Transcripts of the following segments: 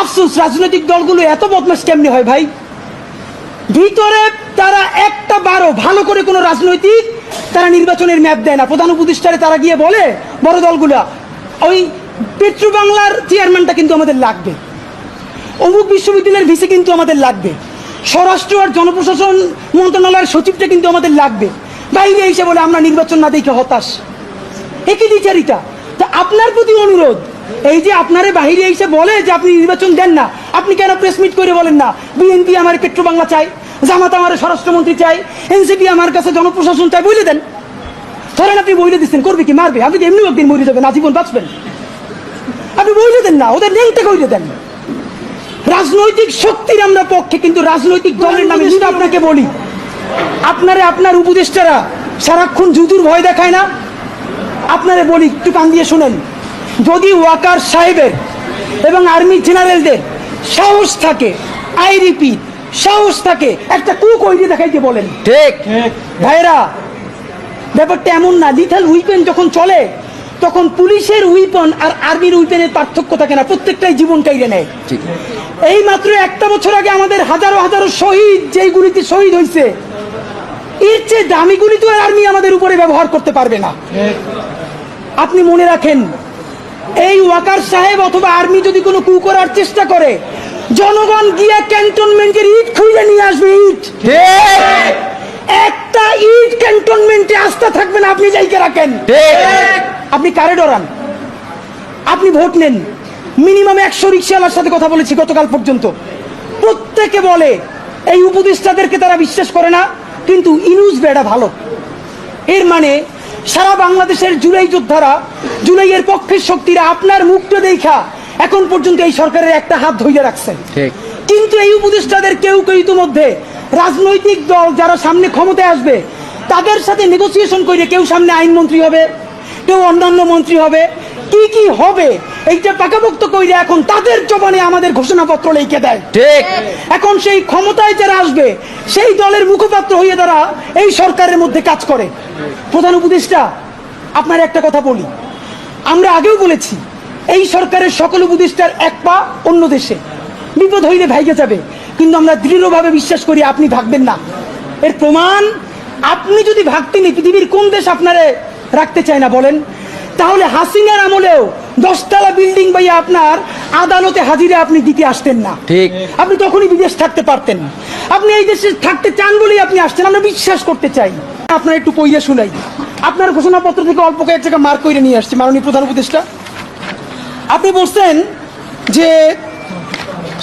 আফসোস, রাজনৈতিক দলগুলো এত বদমাস কেমনি হয় ভাই? ভিতরে তারা একটা বারো ভালো করে কোনো রাজনৈতিক তারা নির্বাচনের ম্যাপ দেয় না। প্রধান উপদেষ্টারে তারা গিয়ে বলে, বড় দলগুলা, ওই পেট্রো বাংলার চেয়ারম্যানটা কিন্তু আমাদের লাগবে। অমুক বিশ্ববিদ্যালয়ের ভিসি কিন্তু আমাদের লাগবে। স্বরাষ্ট্র আর জনপ্রশাসন মন্ত্রণালয়ের সচিবটা কিন্তু আমাদের লাগবে। বাইরে এসে বলে, আমরা নির্বাচন না দেখে হতাশ। একই দ্বিচারিতা তা আপনার প্রতি অনুরোধ এই যে আপনারে বাহিরে এসে বলে যে আপনি নির্বাচন দেন না, আপনি কেন প্রেস মিট করে বলেন না? বিএনপি আমার পেট্রো বাংলা চাই জামাত আমার স্বরাষ্ট্রমন্ত্রী চাই এনসিপি আমার কাছে জনপ্রশাসন চাই বলে দেন। ধরেন আপনি বইলে দিচ্ছেন, করবে কি, মারবে? আপনি এমনি একদিন মরে যাবেন, আজীবন বাঁচবেন। আপনি বইলে দেন না, ওদের নেংতে কইলে দেন। রাজনৈতিক শক্তির আমরা পক্ষে, কিন্তু রাজনৈতিক দলের নামে যদি আপনাকে বলি, আপনারে, আপনার উপদেষ্টারা সারাক্ষণ জুতুর ভয় দেখায় না? আপনারে বলি, একটু কান দিয়ে শুনেন। যদি ওয়াকার সাহেবের এবং আর্মি জেনারেলদের সাহস থাকে আই রিপিট সাহস থাকে একটা কু কইরে দেখাইতে বলেন। ঠিক। ভাইরা ব্যাপারটা এমন না লিথাল উইপেন যখন চলে তখন পুলিশের উইপন আর আর্মির উইপেনের পার্থক্য থাকে না প্রত্যেকটাই জীবন কাইরে নেয়। ঠিক। এই মাত্র একটা বছর আগে আমাদের হাজারো হাজারো শহীদ যেই গুলিতে শহীদ হয়েছে এর চেয়ে দামি গুলি তো আর আর্মি আমাদের উপরে ব্যবহার করতে পারবে না। আপনি মনে রাখেন এই ওয়াকার সাহেব অথবা আর্মি যদি কোনো কু করার চেষ্টা করে জনগণ গিয়া ক্যান্টনমেন্টের ইট খুঁজে নিয়ে আসবে ইট। একটা ইট ক্যান্টনমেন্টে আস্থা থাকবে না আপনি যাইকে রাখেন। আপনি কারে ডরান? আপনি ভোট নেন। মিনিমাম একশো রিক্সাওয়ালার সাথে কথা বলেছি গতকাল পর্যন্ত। প্রত্যেকে বলে এই উপদেষ্টাদেরকে তারা বিশ্বাস করে না কিন্তু ইনুস বেড়া ভালো। এর মানে সারা বাংলাদেশের জুলাই যোদ্ধারা জুলাইয়ের পক্ষের শক্তিরা আপনার মুখটা দেখা এখন পর্যন্ত এই সরকারের একটা হাত ধইয়া রাখছেন। কিন্তু এই উপদেষ্টাদের কেউ কেউ ইতিমধ্যে রাজনৈতিক দল যারা সামনে ক্ষমতায় আসবে তাদের সাথে নেগোসিয়েশন করে কেউ সামনে আইনমন্ত্রী হবে কেউ অন্যান্য মন্ত্রী হবে কি কি হবে? এইটা পাকাপোক্ত কইরে এখন তাদের জবানে আমাদের ঘোষণাপত্র লিখে দেয়। ঠিক। এখন সেই ক্ষমতায় যারা আসবে সেই দলের মুখপাত্র হয়ে তারা এই সরকারের মধ্যে কাজ করে। প্রধান উপদেষ্টা আপনার একটা কথা বলি। আমরা আগেও বলেছি এই সরকারের সকল উপদেষ্টার এক পা অন্য দেশে। বিপদ হইলে ভাইগে যাবে। কিন্তু আমরা দৃঢ়ভাবে বিশ্বাস করি আপনি ভাগবেন না। এর প্রমাণ আপনি যদি ভাগতেন পৃথিবীর কোন দেশ আপনারে রাখতে চায় না বলেন তাহলে হাসিনার আমলেও দশতলা বিল্ডিং বাইয়া আপনার আদালতে হাজিরে আপনি দিতে আসতেন না। ঠিক। আপনি তখনই বিদেশ থাকতে পারতেন। আপনি এই দেশে থাকতে চান বলেই আপনি আসছেন আমরা বিশ্বাস করতে চাই। আপনার একটু কইয়া শুনাই। আপনার ঘোষণাপত্র থেকে অল্প কয়েক জায়গা মার্ক করে নিয়ে আসছে মাননীয় প্রধান উপদেষ্টা। আপনি বলছেন যে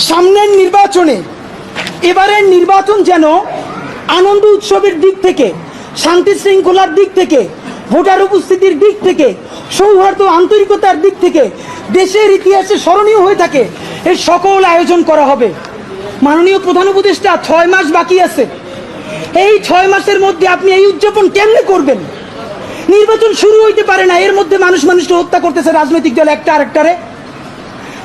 সামনের নির্বাচনে এবারের নির্বাচন যেন আনন্দ উৎসবের দিক থেকে শান্তি শৃঙ্খলার দিক থেকে ভোটার উপস্থিতির দিক থেকে সৌহার্দ্য আন্তরিকতার দিক থেকে দেশের ইতিহাসে স্মরণীয় হয়ে থাকে। এর সকল আয়োজন করা হবে। মাননীয় প্রধান উপদেষ্টা, ছয় মাস বাকি আছে। এই ছয় মাসের মধ্যে আপনি এই উদযাপন কেমনে করবেন? নির্বাচন শুরু হইতে পারে না, এর মধ্যে মানুষ মানুষকে হত্যা করতেছে, রাজনৈতিক দল একটা আরেকটারে।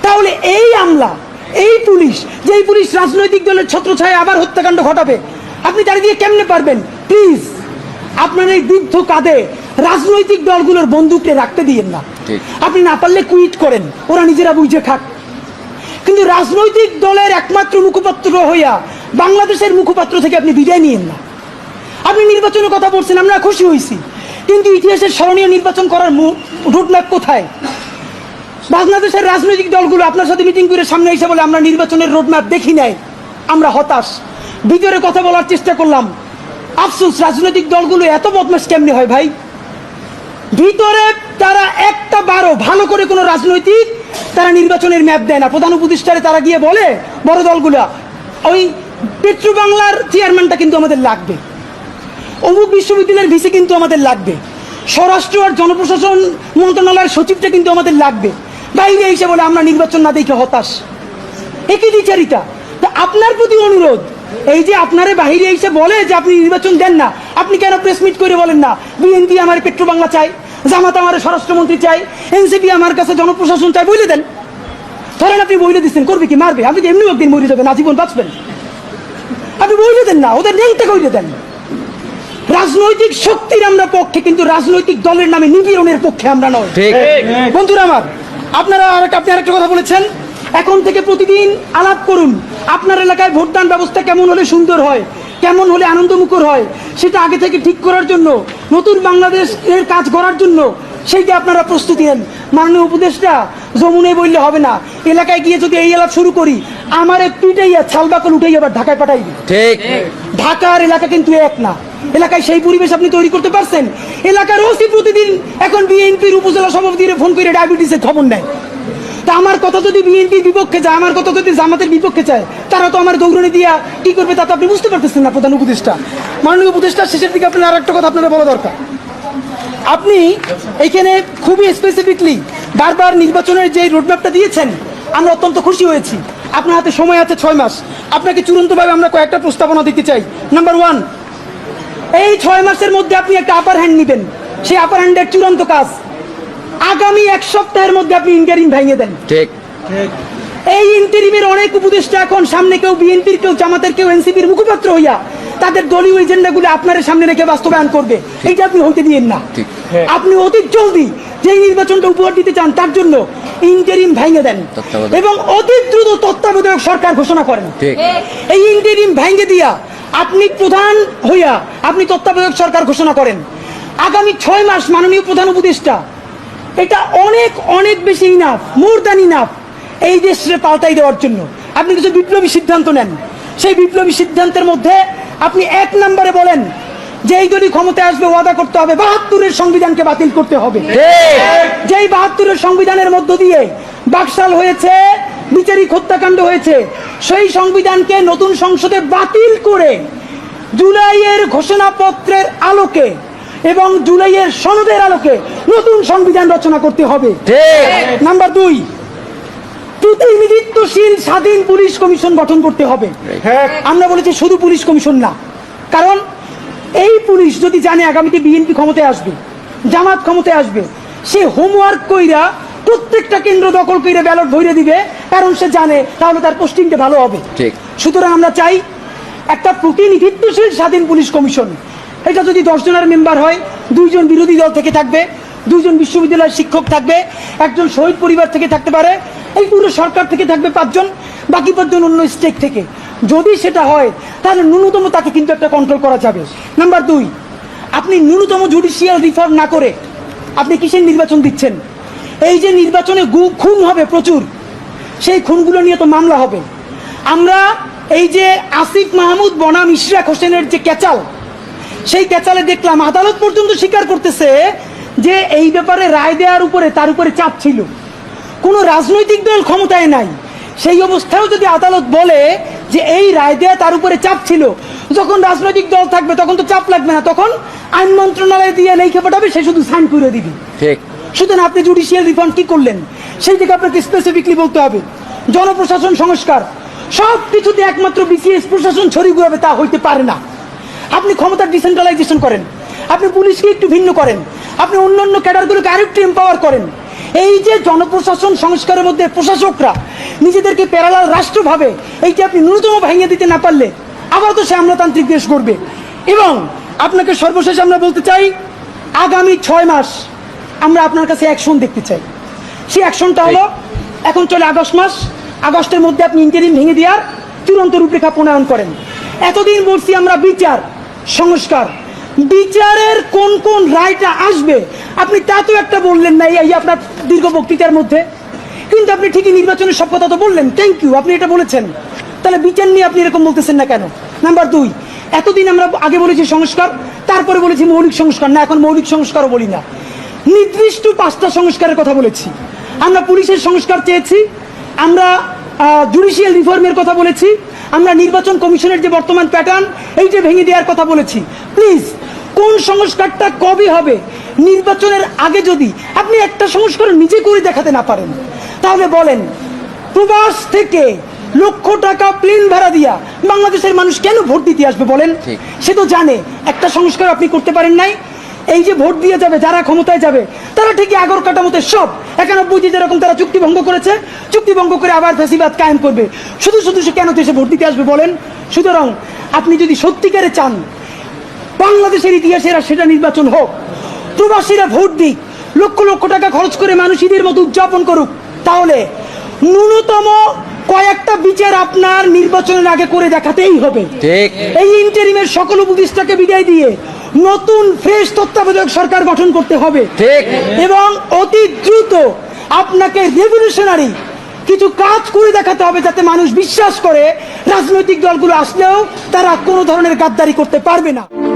তাহলে এই আমলা, এই পুলিশ, যেই পুলিশ রাজনৈতিক দলের ছত্রছায়া আবার হত্যাকাণ্ড ঘটাবে, আপনি তার দিয়ে কেমনে পারবেন? প্লিজ আপনার এই বৃদ্ধ কাঁধে রাজনৈতিক দলগুলোর বন্দুককে রাখতে দিয়েন না। আপনি না পারলে কুইট করেন ওরা নিজেরা বুঝে খাক। কিন্তু রাজনৈতিক দলের একমাত্র মুখপাত্র হইয়া বাংলাদেশের মুখপাত্র থেকে আপনি বিদায় নিয়েন না। আপনি নির্বাচনের কথা বলছেন আমরা খুশি হয়েছি কিন্তু ইতিহাসের স্মরণীয় নির্বাচন করার রুটম্যাপ কোথায়? বাংলাদেশের রাজনৈতিক দলগুলো আপনার সাথে মিটিং করে সামনে এসে বলে আমরা নির্বাচনের রোডম্যাপ দেখি নাই আমরা হতাশ। ভিতরে কথা বলার চেষ্টা করলাম। আফসোস রাজনৈতিক দলগুলো এত বদমাস কেমনি হয় ভাই? ভিতরে তারা একটা বারো ভালো করে কোনো রাজনৈতিক তারা নির্বাচনের ম্যাপ দেয় না। প্রধান উপদেষ্টারে তারা গিয়ে বলে, বড় দলগুলা, ওই পেট্রো বাংলার চেয়ারম্যানটা কিন্তু আমাদের লাগবে। অমুক বিশ্ববিদ্যালয়ের ভিসি কিন্তু আমাদের লাগবে। স্বরাষ্ট্র আর জনপ্রশাসন মন্ত্রণালয়ের সচিবটা কিন্তু আমাদের লাগবে। বাইরে এসে বলে, আমরা নির্বাচন না দেখে হতাশ। একই দ্বিচারিতা তা আপনার প্রতি অনুরোধ, এই যে আপনারে বাহিরে এসে বলে যে আপনি নির্বাচন দেন না, আপনি কেন প্রেস মিট করে বলেন না, বিএনপি আমার পেট্রো বাংলা চাই জামাত আমার স্বরাষ্ট্রমন্ত্রী চাই এনসিপি আমার কাছে জনপ্রশাসন চাই বলে দেন। ধরেন আপনি বইলে দিচ্ছেন করবে কি মারবে? আপনি এমনি একদিন মরে যাবেন আজীবন বাঁচবেন? আপনি বইলে দেন না ওদের নেংতে কইলে দেন। রাজনৈতিক শক্তির আমরা পক্ষে কিন্তু রাজনৈতিক দলের নামে নিপীড়নের পক্ষে আমরা নয়। বন্ধুরা আমার আপনারা আর আপনি আরেকটা কথা বলেছেন? এখন থেকে প্রতিদিন আলাপ করুন আপনার এলাকায় ভোটদান ব্যবস্থা কেমন হলে সুন্দর হয়? কেমন হলে আনন্দমুখর হয় সেটা আগে থেকে ঠিক করার জন্য নতুন বাংলাদেশ এর কাজ করার জন্য সেইটা আপনারা প্রস্তুতি নেন। মাননীয় উপদেষ্টা যমুনে বললে হবে না এলাকায় গিয়ে যদি এই এলাকা শুরু করি আমার পিটাইয়া ছালবাকল উঠেই আবার ঢাকায় পাঠাইবে ঠিক। ঢাকার এলাকা কিন্তু এক না। এলাকায় সেই পরিবেশ আপনি তৈরি করতে পারছেন। এলাকার ওসি প্রতিদিন এখন বিএনপির উপজেলা সভাপতির ফোন করে ডায়াবেটিসের খবর নেয়। তা আমার কথা যদি বিএনপির বিপক্ষে যায়, আমার কথা যদি জামাতের বিপক্ষে চায় তারা তো আমার দৌড়নি দিয়া কি করবে তা তো আপনি বুঝতে পারতেছেন না, প্রধান উপদেষ্টা। মাননীয় উপদেষ্টা, শেষের দিকে আপনার আর একটা কথা আপনারা বলা দরকার। আপনি এখানে খুবই স্পেসিফিকলি বারবার নির্বাচনের যে রোডম্যাপটা দিয়েছেন, আমরা অত্যন্ত খুশি হয়েছি। আপনার হাতে সময় আছে ছয় মাস। আপনাকে চূড়ান্তভাবে আমরা কয়েকটা প্রস্তাবনা দিতে চাই। নাম্বার ওয়ান এই ছয় মাসের মধ্যে আপনি একটা আপার হ্যান্ড নেবেন। সেই আপার হ্যান্ডের চূড়ান্ত কাজ আগামী এক সপ্তাহের মধ্যে আপনি ইন্টারিম ভেঙে দেন। ঠিক। এই ইন্টারিমের অনেক উপদেষ্টা এখন সামনে কেউ বিএনপির কেউ জামাতের কেউ এনসিপির মুখপাত্র হইয়া তাদের দলীয় এজেন্ডাগুলো আপনার সামনে রেখে বাস্তবায়ন করবে। এইটা আপনি হইতে দিয়েন না। আপনি অতি জলদি যেই নির্বাচনটা উপহার দিতে চান তার জন্য ইন্টারিম ভেঙে দেন। এবং অতি দ্রুত তত্ত্বাবধায়ক সরকার ঘোষণা করেন। এই ইন্টারিম ভেঙে দিয়া আপনি প্রধান হইয়া আপনি তত্ত্বাবধায়ক সরকার ঘোষণা করেন। আগামী ছয় মাস মাননীয় প্রধান উপদেষ্টা এটা অনেক অনেক বেশি ইনাফ মোর দ্যান ইনাফ এই দেশে পাল্টাই দেওয়ার জন্য। আপনি কিছু বিপ্লবী সিদ্ধান্ত নেন। সেই বিপ্লবী সিদ্ধান্তের মধ্যে আপনি এক নম্বরে বলেন যে এই দলই ক্ষমতায় আসবে ওয়াদা করতে হবে বাহাত্তরের সংবিধানকে বাতিল করতে হবে। যেই বাহাত্তরের সংবিধানের মধ্য দিয়ে বাকশাল হয়েছে বিচারিক হত্যাকাণ্ড হয়েছে সেই সংবিধানকে নতুন সংসদে বাতিল করে জুলাইয়ের ঘোষণাপত্রের আলোকে এবং জুলাইয়ের সনদের আলোকে নতুন সংবিধান রচনা করতে হবে। ঠিক। নাম্বার দুই প্রতিনিধিত্বশীল স্বাধীন পুলিশ কমিশন গঠন করতে হবে। হ্যাঁ। আমরা বলেছি শুধু পুলিশ কমিশন না। কারণ এই পুলিশ যদি জানে আগামীতে বিএনপি ক্ষমতায় আসবে জামাত ক্ষমতায় আসবে সে হোমওয়ার্ক কইরা প্রত্যেকটা কেন্দ্র দখল কইরা ব্যালট ভরে দিবে। কারণ সে জানে তাহলে তার পোস্টিংটা ভালো হবে। ঠিক। সুতরাং আমরা চাই একটা প্রতিনিধিত্বশীল স্বাধীন পুলিশ কমিশন এটা যদি দশ জনের মেম্বার হয়, দুইজন বিরোধী দল থেকে থাকবে, দুইজন বিশ্ববিদ্যালয়ের শিক্ষক থাকবে, একজন শহীদ পরিবার থেকে থাকতে পারে, এই পুরো সরকার থেকে থাকবে পাঁচজন, বাকি পাঁচজন অন্য স্টেট থেকে। যদি সেটা হয়, তাহলে ন্যূনতম তাকে কিন্তু একটা কন্ট্রোল করা যাবে। নাম্বার দুই, আপনি ন্যূনতম জুডিশিয়াল রিফর্ম না করে আপনি কিসের নির্বাচন দিচ্ছেন? এই যে নির্বাচনে গু- খুন হবে প্রচুর, সেই খুনগুলো নিয়ে তো মামলা হবে। আমরা এই যে আসিফ মাহমুদ বনাম ইশরাক হোসেনের যে ক্যাচাল সেই ক্যাচালে দেখলাম আদালত পর্যন্ত স্বীকার করতেছে যে এই ব্যাপারে রায় দেওয়ার উপরে তার উপরে চাপ ছিল। কোনো রাজনৈতিক দল ক্ষমতায় নাই। সেই অবস্থায়ও যদি আদালত বলে যে এই রায় দেয়া তার উপরে চাপ ছিল যখন রাজনৈতিক দল থাকবে তখন তো চাপ লাগবে না তখন আইন মন্ত্রণালয়ে দিয়ে লেখে পাঠাবে সে শুধু সাইন করে দিবে। সুতরাং আপনি জুডিশিয়াল রিফর্ম কি করলেন? সেই দিকে আপনাকে স্পেসিফিকলি বলতে হবে। জনপ্রশাসন সংস্কার। সব কিছুতে একমাত্র বিসিএস প্রশাসন ছড়িয়ে ঘুরাবে তা হইতে পারে না। আপনি ক্ষমতার ডিসেন্ট্রালাইজেশন করেন। আপনি পুলিশকে একটু ভিন্ন করেন। আপনি অন্য অন্য ক্যাডারগুলোকে আরেকটু এম্পাওয়ার করেন। এই যে জনপ্রশাসন সংস্কারের মধ্যে প্রশাসকরা নিজেদেরকে প্যারালাল রাষ্ট্র ভাবে এইটা আপনি ন্যূনতম ভেঙে দিতে না পারলে আবার তো সে আমলাতান্ত্রিক দেশ করবে এবং আপনাকে সর্বশেষ আমরা বলতে চাই, আগামী ছয় মাস আমরা আপনার কাছে অ্যাকশন দেখতে চাই। সেই অ্যাকশনটা হলো, এখন চলে আগস্ট মাস। আগস্টের মধ্যে আপনি ইন্টারিম ভেঙে দেওয়ার চূড়ান্ত রূপরেখা প্রণয়ন করেন। এতদিন বলছি আমরা বিচার সংস্কার। বিচারের কোন কোন রায়টা আসবে, আপনি তা তো একটা বললেন না, এই আপনার দীর্ঘ বক্তৃতার মধ্যে। কিন্তু আপনি ঠিকই নির্বাচনের সব কথা তো বললেন। থ্যাংক ইউ আপনি এটা বলেছেন। তাহলে বিচার নিয়ে আপনি এরকম বলতেছেন না কেন? নাম্বার দুই, এতদিন আমরা আগে বলেছি সংস্কার, তারপরে বলেছি মৌলিক সংস্কার। না, এখন মৌলিক সংস্কারও বলি না। নির্দিষ্ট পাঁচটা সংস্কারের কথা বলেছি। আমরা পুলিশের সংস্কার চেয়েছি, আমরা জুডিশিয়াল রিফর্মের কথা বলেছি। আমরা নির্বাচন কমিশনের যে বর্তমান প্যাটার্ন এই যে ভেঙে দেওয়ার কথা বলেছি। প্লিজ কোন সংস্কারটা কবে হবে? নির্বাচনের আগে যদি আপনি একটা সংস্কার নিজে করে দেখাতে না পারেন তাহলে বলেন প্রবাস থেকে লক্ষ টাকা প্লেন ভাড়া দিয়া বাংলাদেশের মানুষ কেন ভোট দিতে আসবে বলেন? সে তো জানে একটা সংস্কার আপনি করতে পারেন নাই। এই যে ভোট দিয়ে যাবে যারা ক্ষমতায় যাবে তারা ঠিকই আগর কাটামতে সব। একানব্বইতে যেরকম তারা চুক্তি ভঙ্গ করেছে চুক্তি ভঙ্গ করে আবার ফেসিবাদ কায়েম করবে। শুধু শুধু সে কেন এসে ভোট দিতে আসবে বলেন? সুতরাং আপনি যদি সত্যিকারে চান বাংলাদেশের ইতিহাসের সেটা নির্বাচন হোক প্রবাসীরা ভোট দিক লক্ষ লক্ষ টাকা খরচ করে মানুষ ঈদের মতো উদযাপন করুক তাহলে ন্যূনতম কয়েকটা বিচার আপনার নির্বাচনের আগে করে দেখাতেই হবে। এই ইন্টারিমের সকল উপদেষ্টাকে বিদায় দিয়ে নতুন ফ্রেশ তত্ত্বাবধায়ক সরকার গঠন করতে হবে। ঠিক। এবং অতি দ্রুত আপনাকে রেভলিউশনারি কিছু কাজ করে দেখাতে হবে যাতে মানুষ বিশ্বাস করে রাজনৈতিক দলগুলো আসলেও তারা কোনো ধরনের গাদ্দারি করতে পারবে না।